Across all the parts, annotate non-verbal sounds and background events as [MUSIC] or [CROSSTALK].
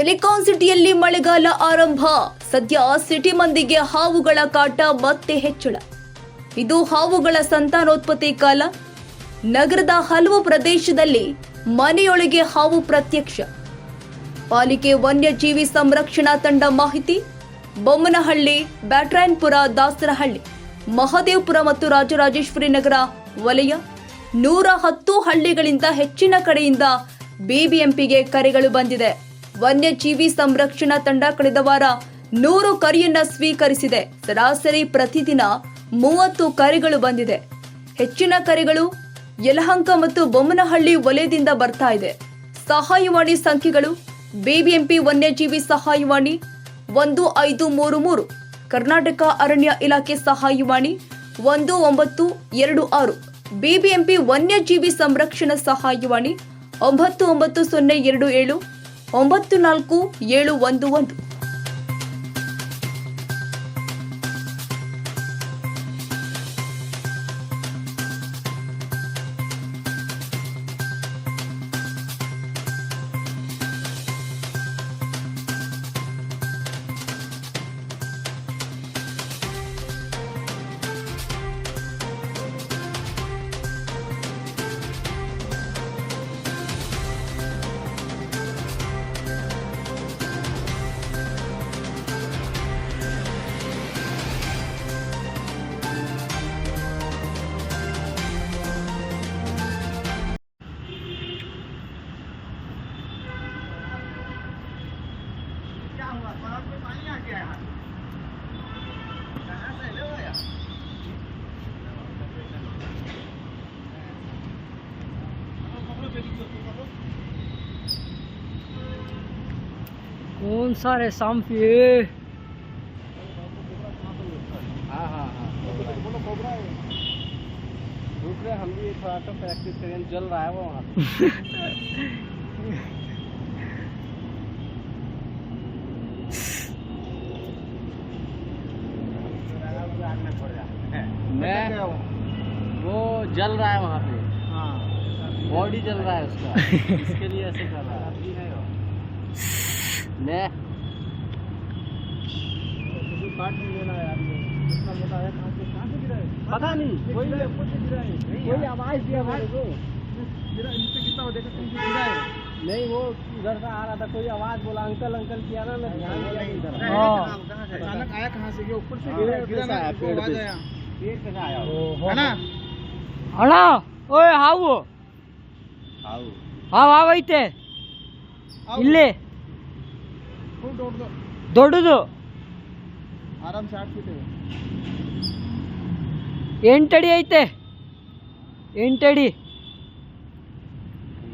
Silicon ಸಿಟಿಯಲ್ಲಿ ಮಳೆಗಾಲ ಆರಂಭ. ಸದ್ಯ ಸಿಟಿ ಮಂದಿಗೆ ಹಾವುಗಳ ಕಾಟ ಮತ್ತೆ ಹೆಚ್ಚಳ. ಇದು ಹಾವುಗಳ ಸಂತಾನೋತ್ಪತ್ತಿ ಕಾಲ. ನಗರದ ಹಲವು ಪ್ರದೇಶದಲ್ಲಿ ಮನೆಯೊಳಗೆ ಹಾವು ಪ್ರತ್ಯಕ್ಷ. ಪಾಲಿಕೆ ವನ್ಯಜೀವಿ ಸಂರಕ್ಷಣಾ ತಂಡ ಮಾಹಿತಿ. ಬೊಮ್ಮನಹಳ್ಳಿ, ಬ್ಯಾಟ್ರಾಯನ್ಪುರ, ದಾಸರಹಳ್ಳಿ, ಮಹದೇವಪುರ ಮತ್ತು ರಾಜರಾಜೇಶ್ವರಿ ನಗರ ವಲಯ. ನೂರ ಹತ್ತು ಹಳ್ಳಿಗಳಿಂದ ಹೆಚ್ಚಿನ ಕಡೆಯಿಂದ ಬಿಬಿಎಂಪಿಗೆ ಕರೆಗಳು ಬಂದಿದೆ. ವನ್ಯಜೀವಿ ಸಂರಕ್ಷಣಾ ತಂಡ ಕಳೆದ ವಾರ ನೂರು ಕರೆಯನ್ನ ಸ್ವೀಕರಿಸಿದೆ. ಸರಾಸರಿ ಪ್ರತಿದಿನ ಮೂವತ್ತು ಕರೆಗಳು ಬಂದಿದೆ. ಹೆಚ್ಚಿನ ಕರೆಗಳು ಯಲಹಂಕ ಮತ್ತು ಬೊಮ್ಮನಹಳ್ಳಿ ವಲಯದಿಂದ ಬರ್ತಾ ಇದೆ. ಸಹಾಯವಾಣಿ ಸಂಖ್ಯೆಗಳು ಬಿಬಿಎಂಪಿ ವನ್ಯಜೀವಿ ಸಹಾಯವಾಣಿ ಒಂದು ಐದು ಮೂರು ಮೂರು, ಕರ್ನಾಟಕ ಅರಣ್ಯ ಇಲಾಖೆ ಸಹಾಯವಾಣಿ ಒಂದು ಒಂಬತ್ತು ಎರಡು ಆರು, ಬಿಬಿಎಂಪಿ ವನ್ಯಜೀವಿ ಸಂರಕ್ಷಣಾ ಸಹಾಯವಾಣಿ ಒಂಬತ್ತು ಒಂಬತ್ತು ಸೊನ್ನೆ ಎರಡು ಏಳು ಒಂಬತ್ತು ನಾಲ್ಕು ಏಳು ಒಂದು ಒಂದು कौन सा रे सांप हाँ हाँ हाँ है। हम भी थोड़ा सा प्रैक्टिस करें जल रहा है वो वहाँ मैं वो जल रहा है वहाँ पे। बॉडी जल रहा है उसका। [LAUGHS] इसके लिए ऐसे कर रहा है। ले पता नहीं। कोई कोई आवाज़ दिया कितना नहीं वो उधर से आ रहा था कोई आवाज़ बोला अंकल अंकल किया ना मैं ध्यान हाँ। हाँ। अचानक आया कहाँ से? ऊपर से गिरा गिरा पेड़ पे। आया। ना? हड़ा ओए हाउ। हाउ। हाउ आवैते इल्ले। ಇಲ್ಲಿ खूब दौड़ दो ದೊಡ್ಡದು आराम से आठ फीट है ಎಂಟಡಿ ಐತೆ ಎಂಟಡಿ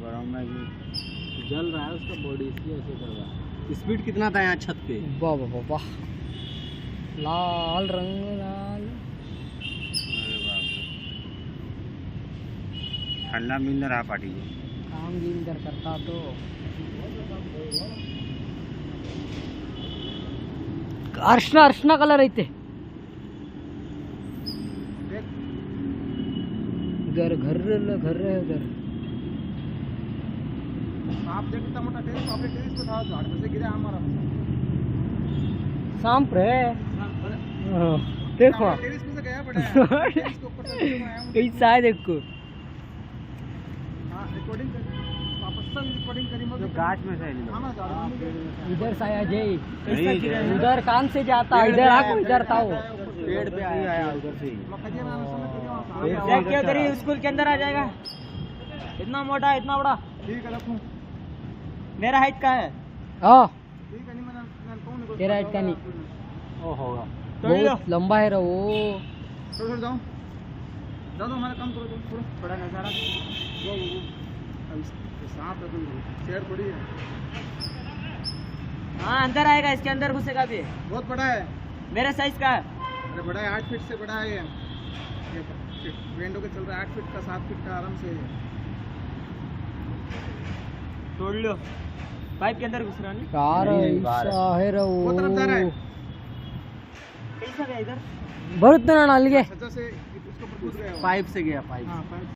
गरम में भी जल रहा है उसका बॉडी इसलिए ऐसे कर रहा है स्पीड कितना था यहाँ छत पे बाबा बाबा लाल रंग लाल ठंडा मिल रहा पार्टी को काम दिन इधर करता तो ಅರ್ಶನ ಅರ್ಶನ ಕಲರ್ ಐತೆ उधर घर घर है उधर आप देख कितना मोटा टेरिस आपने टेरिस पे था झाड़ में से गिरा हमारा सांप रे हाँ, देखो टेरिस पे से गया बड़ा है टेरिस के ऊपर से नीचे में आया हूँ। कैसा है देखो हाँ रिकॉर्डिंग इधर से आया जय है? उधर कान से जाता इधर आको इधर था वो पेड़ पे आया। उधर से। खजिया में आना सुनना खजिया वहाँ से। देख के उधर ही स्कूल के अंदर आ जाएगा। इतना मोटा इतना बड़ा। ठीक है मेरा हाइट का है। हाँ। ठीक है तेरा height का नहीं। ओ होगा। बहुत लंबा है रे वो। थोड़ा थोड़ा जाओ जाओ तो हमारा काम करो थोड़ा बड़ा नज़ारा। शेर बड़ी है। हाँ अंदर आएगा इसके अंदर घुसेगा भी। बहुत बड़ा है। मेरे साइज़ का अरे बड़ा है आठ फीट से बड़ा है विंडो तो, के चल रहा है आठ फीट का सात फीट का आराम से तोड़ लो। पाइप के अंदर घुस रहा नहीं कार है वो। तरफ़ जा रहा है। कैसा गया इधर? बहुत तरह डाल अच्छा गया पाइप से गया पाइप। हाँ पाइप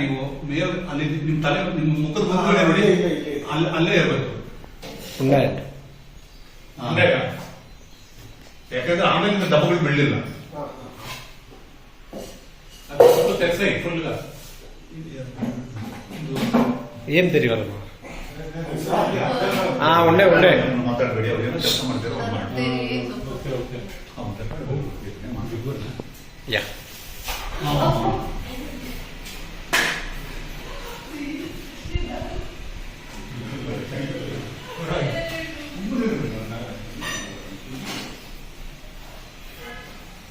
ನೀವು ಮೇಯರ್ ಅಲ್ಲಿ ನಿಮ್ ತಲೆ ನಿಮ್ ಮುಖದ ಮುಂದ್ಗಡೆ ನೋಡಿ. ಅಲ್ಲ ಅಲ್ಲೇ ಇರಬೇಕು. ಯಾಕಂದ್ರೆ ಆಮೇಲೆ ನಿಮ್ಮ ದಬ್ಬಗಳು ಬೆಳ್ಳಿಲ್ಲ ತೆಗ್ಸೈ ಫುಲ್ ಏನ್ ತೆರಿವಲ್ಲ ಹಾ ಒಳ್ಳೆ ಒಳ್ಳೆ ಮಾತಾಡಬೇಡಿ ಅವ್ರು ಏನೋ ಕೆಲಸ ಮಾಡ್ತೀರೋ. ಯಾ.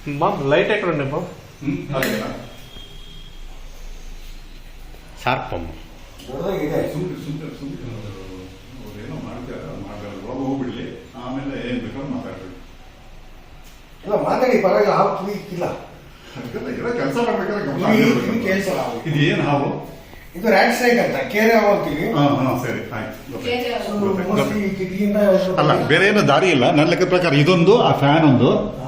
ಮಾಡಿ ಹಾ, ಮಾತಾಡ್ಬೇಡಿ. ಹೋಗ್ಬಿಡಿ. ಏನ್ ಮಾಡ್ಬೇಕು? యా ಹಾ, ಹಾ, ಹಾ. మా లైట్ ఎక్కడ ఉండే బాబు ಹ್ಮ್ ಹಾಗೆಲ್ಲ? ಶಾರ್ಪಮ್ಮ ಸುಮ್ನೆ ಸುಮ್ನೆ ಸುಮ್ನೆ ಅವ್ರೇನೋ ಮಾಡ್ತಾರೆ ಮಾಡ್ತಾರೆ ಒಳಗೆ ಹೋಗ್ಬಿಡ್ಲಿ ಆಮೇಲೆ ಏನ್ ಬೇಕಾದ್ರೂ ಮಾತಾಡ್ಬೇಕು ಇಲ್ಲ ಮಾತಾಡಿ ಪರವಾಗಿಲ್ಲ ಹಾವು ಕಿವಿಕ್ಕಿಲ್ಲ ಅದಕ್ಕೆಲ್ಲ ಏನೋ ಕೆಲಸ ಮಾಡ್ಬೇಕಾದ್ರೆ ಗಮನ ಕಿವಿ ಆಗಿರ್ಬೇಕು. ಕಿವಿ ಕೇಳಿಸಲ್ಲ ಹಾವು. ಇದು ಏನ್ ಹಾವು ಇದು ರ್ಯಾಟ್ ಸ್ನೇಕ್ ಅಂತ ಕೇರೆ ಹಾವು ಅಂತೀವಿ ಹಾ ಹಾ ಸರಿ ಆಯ್ತು ಗೊತ್ತಾಯ್ತು. ಅದು mostly ಕಿಟಕಿಯಿಂದ ಅಲ್ಲ ಬೇರೆ ಏನು ದಾರಿ ಇಲ್ಲ ನನ್ನ ಲೆಕ್ಕದ ಪ್ರಕಾರ ಇದೊಂದು ಆ ಫ್ಯಾನ್ ಒಂದು ಕ್ಷಣ